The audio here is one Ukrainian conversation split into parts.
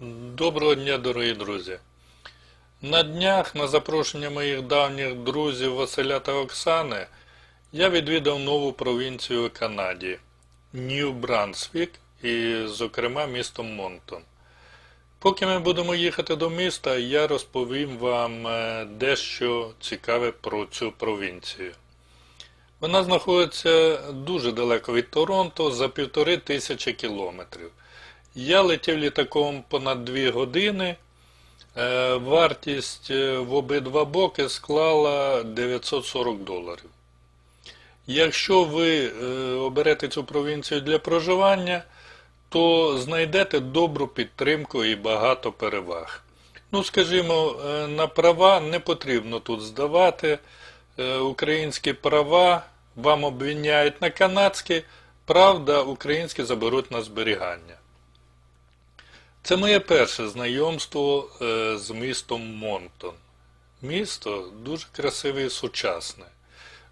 Доброго дня, дорогі друзі. На днях, на запрошення моїх давніх друзів Василя та Оксани, я відвідав нову провінцію Канаді Нью-Брансвік і, зокрема, місто Монтон. Поки ми будемо їхати до міста, я розповім вам е, дещо цікаве про цю провінцію. Вона знаходиться дуже далеко від Торонто за півтори тисячі кілометрів. Я летів літаком понад 2 години. Е, Вартість е, в обидва боки склала 940 доларів. Якщо ви е, оберете цю провінцію для проживання, то знайдете добру підтримку і багато переваг. Ну, скажімо, на права не потрібно тут здавати. Українські права вам обвиняють на канадські, правда, українські заберуть на зберігання. Це моє перше знайомство е, з містом Монтон. Місто дуже красиве і сучасне.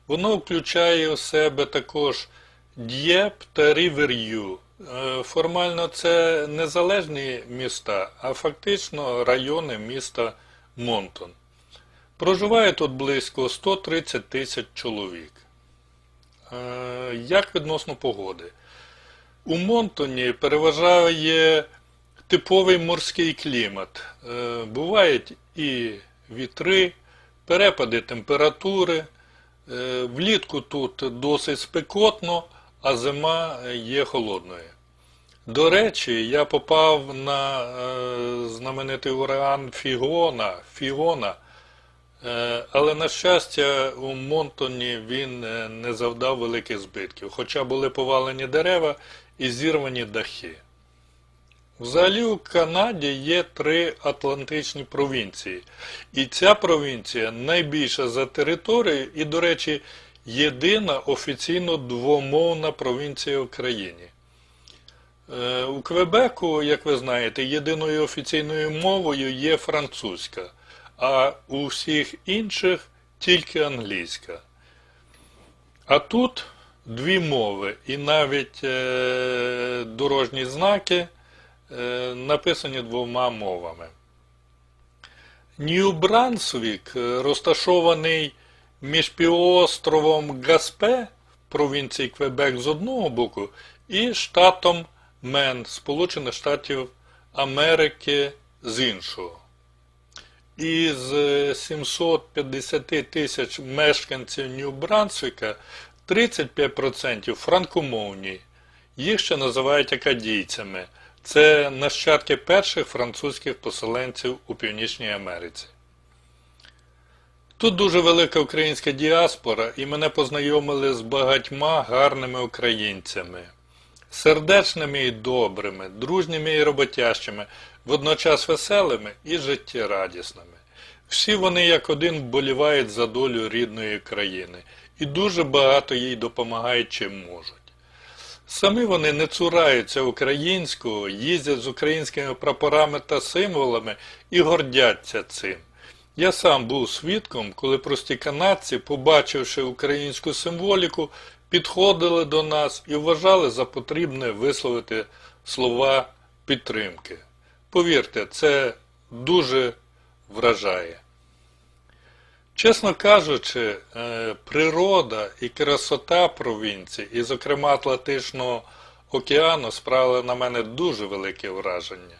Воно включає у себе також Д'єп та Рівер'ю. Е, Формально це незалежні міста, а фактично райони міста Монтон. Проживає тут близько 130 тисяч чоловік. Е, Як відносно погоди? У Монтоні переважає типовий морський клімат. Е, Бувають і вітри, перепади температури. Е, Влітку тут досить спекотно, а зима є холодною. До речі, я попав на е, знаменитий ураган Фігона, Фігона, але, на щастя, у Монтоні він не завдав великих збитків, хоча були повалені дерева і зірвані дахи. Взагалі у Канаді є три атлантичні провінції. І ця провінція найбільша за територією і, до речі, єдина офіційно двомовна провінція в країні. Е, У Квебеку, як ви знаєте, єдиною офіційною мовою є французька, а у всіх інших тільки англійська. А тут дві мови, і навіть е, дорожні знаки написані двома мовами. Нью-Брансвік е, розташований між півостровом Гаспе, провінції Квебек з одного боку, і штатом Мен, Сполучених Штатів Америки з іншого. Із е, 750 тисяч мешканців Нью-Брансвіка 35% франкомовні. Їх ще називають акадійцями. Це нащадки перших французьких поселенців у Північній Америці. Тут дуже велика українська діаспора, і мене познайомили з багатьма гарними українцями. Сердечними і добрими, дружніми і роботящими, водночас веселими і життєрадісними. Всі вони як один вболівають за долю рідної країни і дуже багато їй допомагають чим можуть. Самі вони не цураються українського, їздять з українськими прапорами та символами і гордяться цим. Я сам був свідком, коли прості канадці, побачивши українську символіку, підходили до нас і вважали за потрібне висловити слова підтримки. Повірте, це дуже вражає. Чесно кажучи, е, природа і красота провінції, і, зокрема, Атлантичного океану, справили на мене дуже велике враження.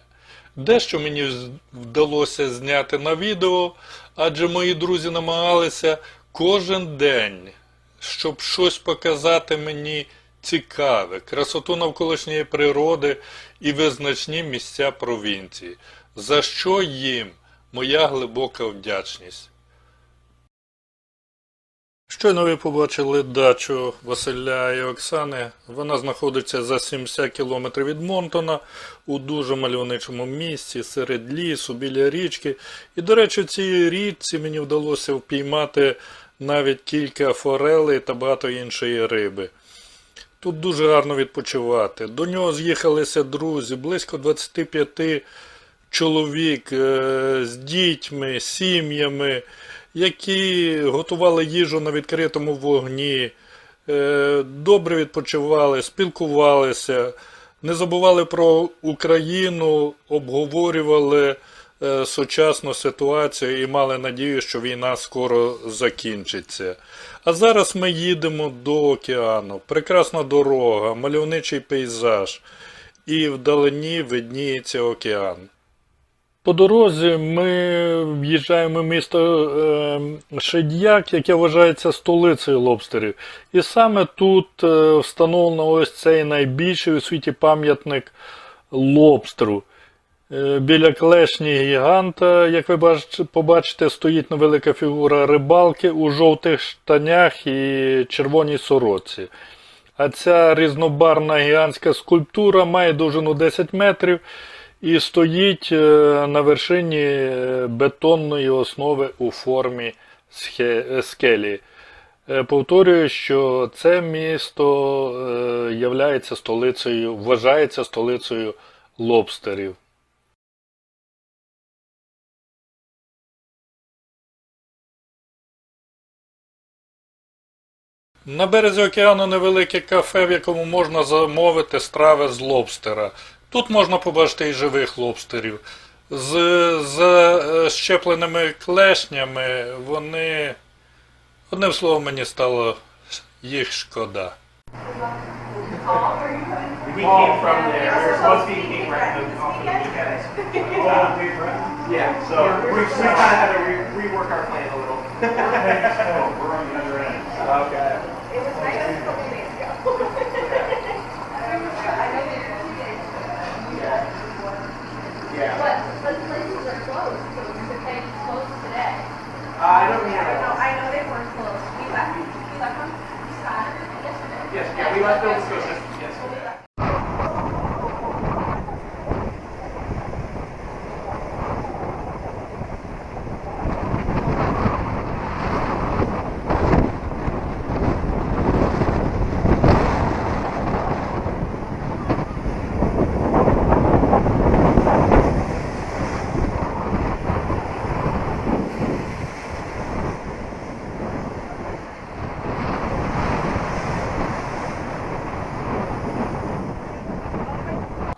Дещо мені вдалося зняти на відео, адже мої друзі намагалися кожен день, щоб щось показати мені цікаве, красоту навколишньої природи і визначні місця провінції, за що їм моя глибока вдячність. Щойно ви побачили дачу Василя і Оксани. Вона знаходиться за 70 кілометрів від Монтона у дуже мальовничому місці, серед лісу, біля річки. І, до речі, в цій річці мені вдалося впіймати навіть кілька форелей та багато іншої риби. Тут дуже гарно відпочивати. До нього з'їхалися друзі, близько 25 чоловік е, з дітьми, сім'ями, які готували їжу на відкритому вогні, е, добре відпочивали, спілкувалися, Не забували про Україну, обговорювали е, сучасну ситуацію і мали надію, що війна скоро закінчиться. А зараз ми їдемо до океану. Прекрасна дорога, мальовничий пейзаж, і вдалині видніється океан. По дорозі ми в'їжджаємо в місто е, яке вважається столицею лобстерів. І саме тут е, встановлено ось цей найбільший у світі пам'ятник лобстеру. Е, Біля клешні гіганта, як ви побачите, стоїть невелика фігура рибалки у жовтих штанях і червоній сороці. А ця різнобарна гігантська скульптура має довжину 10 метрів і стоїть е, на вершині е, бетонної основи у формі е, скелі. Повторюю, що це місто являється столицею, вважається столицею лобстерів. На березі океану невелике кафе, в якому можна замовити страви з лобстера. Тут можна побачити і живих лобстерів. З, з е, щепленими клешнями вони. Одним словом, мені стало їх шкода. We I don't Yeah, I know, know. I know they weren't closed. We left, we left on Saturday, yesterday. Yes, yeah, we left Nova Scotia.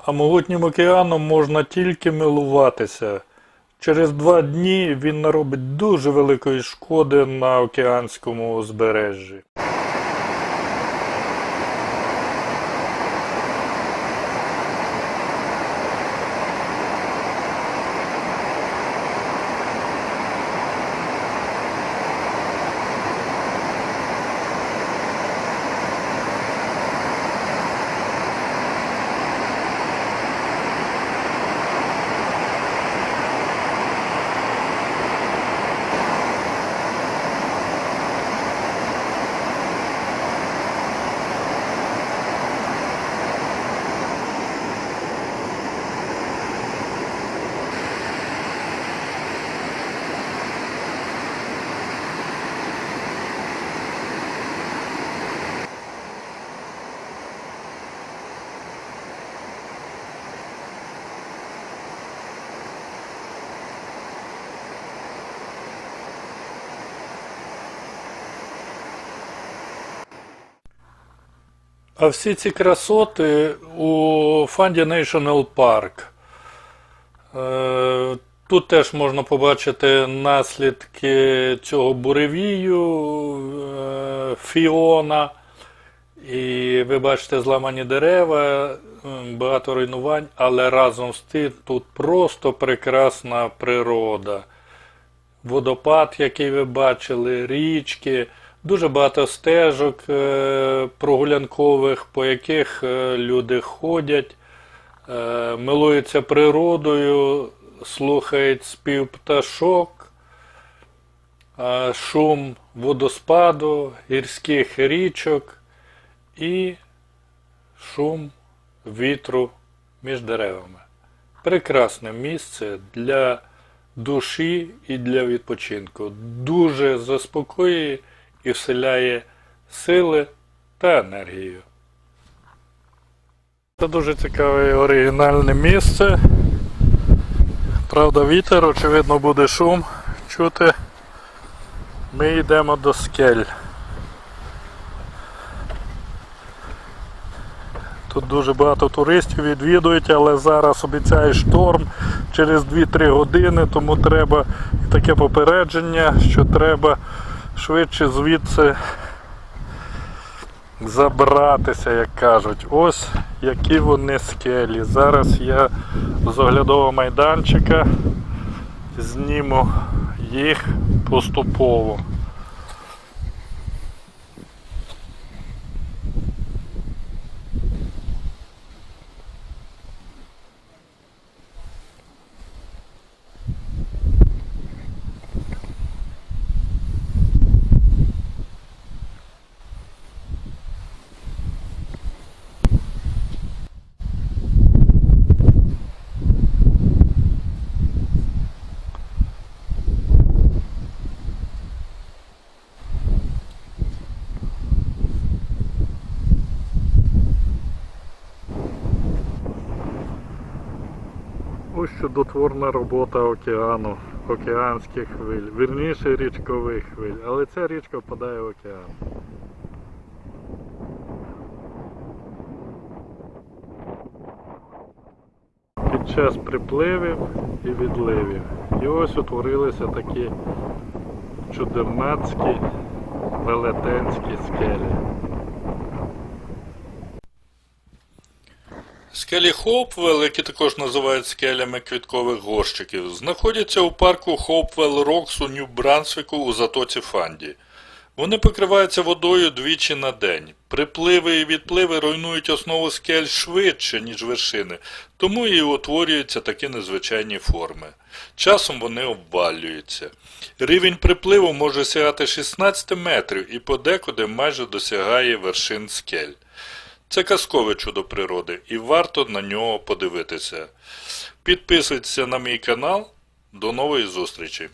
А могутнім океаном можна тільки милуватися. Через два дні він наробить дуже великої шкоди на океанському узбережжі. А всі ці красоти у Фанді National Park. Е, Тут теж можна побачити наслідки цього буревію е, Фіона. І ви бачите зламані дерева, багато руйнувань, але разом з тим тут просто прекрасна природа. Водопад, який ви бачили, річки, дуже багато стежок е, прогулянкових, по яких е, люди ходять, е, милуються природою, слухають спів пташок, шум водоспаду, гірських річок і шум вітру між деревами. Прекрасне місце для душі і для відпочинку. Дуже заспокоює і вселяє сили та енергію. Це дуже цікаве і оригінальне місце. Правда, вітер, очевидно, буде шум чути. Ми йдемо до скель. Тут дуже багато туристів відвідують, але зараз обіцяє шторм через 2-3 години, тому треба таке попередження, що треба швидше звідси забратися, як кажуть. Ось які вони скелі. Зараз я з оглядового майданчика зніму їх поступово. Ось чудотворна робота океану, океанських хвиль, вірніше річкових хвиль, але ця річка впадає в океан. Під час припливів і відливів. І ось утворилися такі чудернацькі велетенські скелі. Скелі Хоупвелл, які також називають скелями квіткових горщиків, знаходяться у парку Хоупвелл Рокс у Нью-Брансвіку у затоці Фанді. Вони покриваються водою двічі на день. Припливи і відпливи руйнують основу скель швидше, ніж вершини, тому і утворюються такі незвичайні форми. Часом вони обвалюються. Рівень припливу може сягати 16 метрів і подекуди майже досягає вершин скель. Це казкове чудо природи і варто на нього подивитися. Підписуйтеся на мій канал. До нової зустрічі!